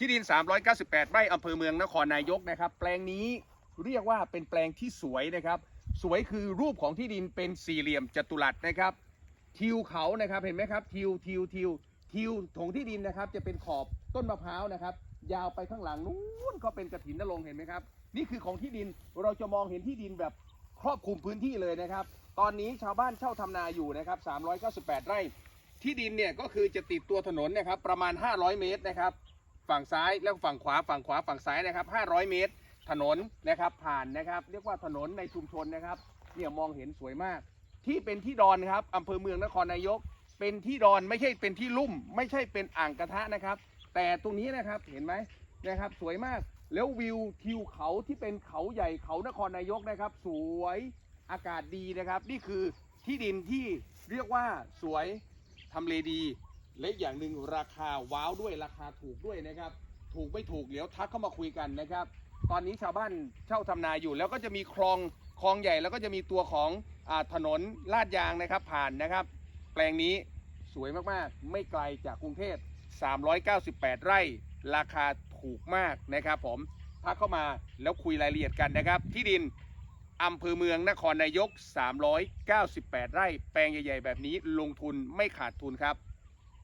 ที่ดิน 398 ไร่อำเภอเมืองนครนายกนะครับ แปลงนี้เรียกว่าเป็นแปลงที่สวยนะครับ สวยคือรูปของที่ดินเป็นสี่เหลี่ยมจัตุรัสนะครับ ทิวเขานะครับเห็นไหมครับ ทิวทิวทิวทิวของที่ดินนะครับ จะเป็นขอบต้นมะพร้าวนะครับ ยาวไปข้างหลังนู้นก็เป็นกระถินนรงเห็นไหมครับ นี่คือของที่ดินเราจะมองเห็นที่ดินแบบครอบคลุมพื้นที่เลยนะครับ ตอนนี้ชาวบ้านเช่าทำนาอยู่นะครับ 398 ไร่ ที่ดินเนี่ยก็คือจะติดตัวถนนนะครับประมาณ 500 เมตรนะครับ ฝั่งซ้ายแล้วฝั่งขวาฝั่งขวาฝั่งซ้ายนะครับ 500 เมตร ถนนนะครับผ่านนะครับ เรียกว่าถนนในชุมชนนะครับเนี่ยมองเห็นสวยมาก ที่เป็นที่ดอนครับอำเภอเมืองนครนายก เป็นที่ดอนไม่ใช่เป็นที่ลุ่ม ไม่ใช่เป็นอ่างกระทะนะครับ แต่ตรงนี้นะครับเห็นไหมนะครับสวยมากแล้ววิวทิวเขาที่เป็นเขาใหญ่เขานครนายกนะครับ สวยอากาศดีนะครับ นี่คือที่ดินที่เรียกว่าสวยทำเลดี และอีกอย่างหนึ่งราคาว้าวด้วยราคาถูกด้วยนะครับ ถูกไม่ถูกเดี๋ยวทักเข้ามาคุยกันนะครับ ตอนนี้ชาวบ้านเช่าทำนาอยู่ แล้วก็จะมีคลองคลองใหญ่แล้วก็จะมีตัวของอถนนลาดยางนะครับ ผ่านนะครับ แปลงนี้สวยมากๆ ไม่ไกลจากกรุงเทพ398 ไร่ ราคาถูกมากนะครับผมทักเข้ามาแล้วคุยรายละเอียดกันนะครับ ที่ดินอำเภอเมืองนครนายก 398 ไร่ แปลงใหญ่ ๆ แบบนี้ลงทุนไม่ขาดทุนครับ